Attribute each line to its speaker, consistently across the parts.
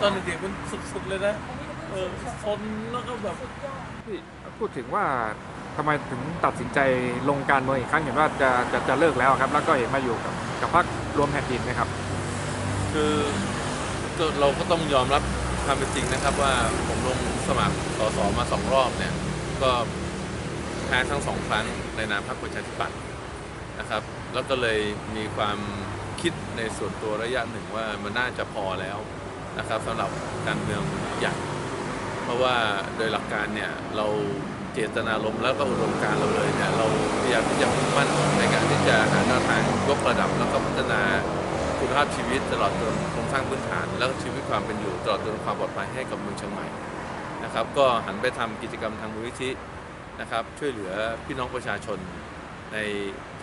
Speaker 1: ตอนเด็กๆมันสุดๆเลยนะเออซนแล้วก็แบบ
Speaker 2: พี่พูดถึงว่าทำไมถึงตัดสินใจลงการเมืองอีกครั้งเห็นว่าจะจะจะเลิกแล้วครับ แล้วก็เห็นมาอยู่กับกับพรรครวมแผ่นดินนะครับ
Speaker 1: คือก็เราก็ต้องยอมรับความเป็นจริงนะครับ ว่าผมลงสมัครสสมาสองรอบเนี่ย ก็แพ้ทั้งสองครั้งในนามพรรคประชาธิปัตย์นะครับ แล้วก็เลยมีความคิดในส่วนตัวระยะหนึ่งว่ามันน่าจะพอแล้ว นะครับสำหรับการเมืองใหญ่เพราะว่าโดยหลักการเนี่ยเราเจตนารมณ์แล้วก็อุดมการเราเลยเนี่ยเราพยายามที่จะมุ่งมั่นในการที่จะหาแนวทางยกระดับแล้วก็พัฒนาคุณภาพชีวิตตลอดจนโครงสร้างพื้นฐาน แล้วชีวิตความเป็นอยู่ตลอดจนความปลอดภัยให้กับเมืองเชียงใหม่นะครับ ก็หันไปทำกิจกรรมทางมูลนิธินะครับ ช่วยเหลือพี่น้องประชาชนใน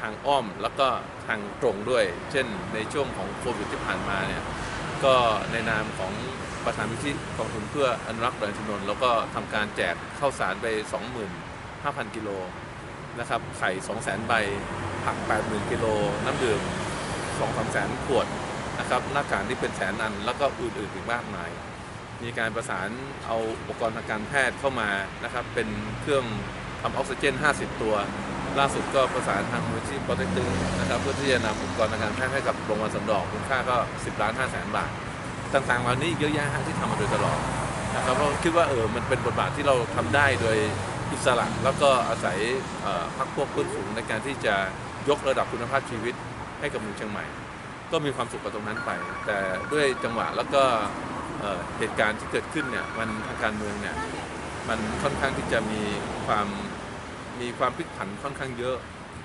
Speaker 1: ทางอ้อมแล้วก็ทางตรงด้วย เช่นในช่วงของโควิดที่ผ่านมาเนี่ย ก็ในนามของประธานวิธีกองทุนเพื่ออนุรักษ์ดอยอินนน์แล้วก็ทำการแจกข้าวสารไป 25,000 กิโลนะครับไข่ 200,000 ใบ ผัก 80,000 กิโล น้ำดื่ม 2-3แสนขวดนะครับหน้ากากที่เป็นแสนอัน แล้วก็อื่นๆอีกมากมาย มีการประสานเอาอุปกรณ์ทางการแพทย์เข้ามานะครับเป็นเครื่องทำออกซิเจน 50 ตัว ล่าสุดก็ประสานทางมูลที่ปอเต็กตึงนะครับ เพื่อที่จะนำอุปกรณ์ทางการแพทย์ให้กับโรงพยาบาลสำดอกมูลค่าก็ 10ล้าน5แสนบาท ต่างๆเหล่านี้อีกเยอะแยะฮะที่ทำมาโดยตลอดนะครับเพราะคิดว่าเออมันเป็นบทบาทที่เราทำได้โดยอิสระแล้วก็อาศัยเอ่อพรรคพวกเพื่อนฝูงในการที่จะยกระดับคุณภาพชีวิตให้กับเมืองเชียงใหม่ ก็มีความสุขกับตรงนั้นไป แต่ด้วยจังหวะแล้วก็เอ่อเหตุการณ์ที่เกิดขึ้นเนี่ยมันทางการเมืองเนี่ย มันค่อนข้างที่จะมีความ มีความพลิกผันค่อนข้างเยอะ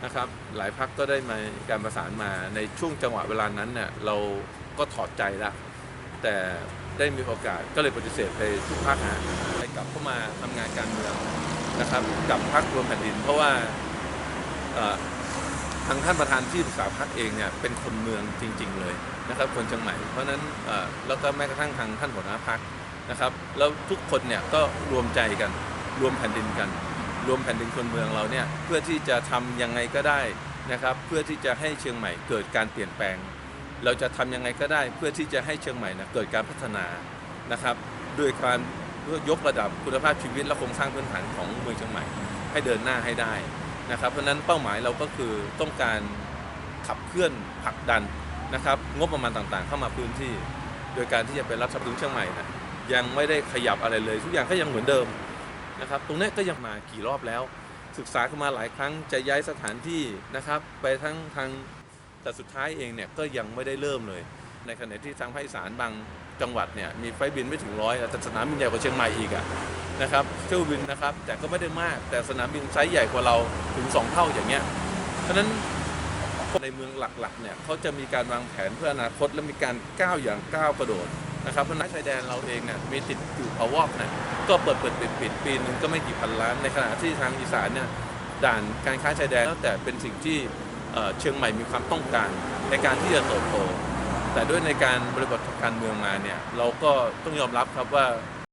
Speaker 1: นะครับ หลายพักก็ได้มาการประสานมาในช่วงจังหวะเวลานั้นเนี่ยเราก็ถอดใจละแต่ได้มีโอกาสก็เลยปฏิเสธไปทุกพักฮะไปกลับเข้ามาทำงานการเมืองนะครับกับพักรวมแผ่นดิน เพราะว่าทางท่านประธานที่ปรึกษาพักเองเนี่ยเป็นคนเมืองจริง ๆ เลยนะครับ คนเชียงใหม่ เพราะฉะนั้นแล้วก็แม้กระทั่งทางท่านหัวหน้าพักนะครับ แล้วทุกคนเนี่ยก็รวมใจกันรวมแผ่นดินกัน รวมแผ่นดินคนเมืองเราเนี่ยเพื่อที่จะทำยังไงก็ได้นะครับ เพื่อที่จะให้เชียงใหม่เกิดการเปลี่ยนแปลง เราจะทำยังไงก็ได้ เพื่อที่จะให้เชียงใหม่นะเกิดการพัฒนานะครับด้วยการเพื่อยกระดับคุณภาพชีวิตและโครงสร้างพื้นฐานของเมืองเชียงใหม่ ให้เดินหน้าให้ได้นะครับเพราะฉะนั้นเป้าหมายเราก็คือต้องการขับเคลื่อนผลักดันนะครับ งบประมาณต่างๆ เข้ามาพื้นที่ โดยการที่จะเป็นรัฐบาลเชียงใหม่นะยังไม่ได้ขยับอะไรเลย ทุกอย่างก็ยังเหมือนเดิม นะครับตรงนี้ก็ยังมากี่รอบแล้ว ศึกษากันมาหลายครั้งจะย้ายสถานที่นะครับไปทั้งทางแต่สุดท้ายเองเนี่ยก็ยังไม่ได้เริ่มเลย ในขณะที่ทางภาคอีสานบางจังหวัดเนี่ยมีไฟบินไม่ถึงร้อยแต่สนามบินใหญ่กว่าเชียงใหม่อีกอะนะครับเที่ยวบินนะครับแต่ก็ไม่ได้มากแต่สนามบินไซส์ใหญ่กว่าเราถึง 2 เท่าอย่างเงี้ยเพราะฉะนั้นในเมืองหลักๆเนี่ยเขาจะมีการวางแผนเพื่ออนาคตและมีการก้าวอย่างก้าวกระโดด นะครับเพราะนักชายแดนเราเองเนี่ยมีติดอยู่พาวอกนะก็เปิดเปิดปิดปิดปีนึงก็ไม่กี่พันล้าน ในขณะที่ทางอีสานเนี่ยด่านการค้าชายแดนแล้วแต่เป็นสิ่งที่เชียงใหม่มีความต้องการในการที่จะเติบโตแต่ด้วยในการบริบทการเมืองมาเนี่ยเราก็ต้องยอมรับครับว่า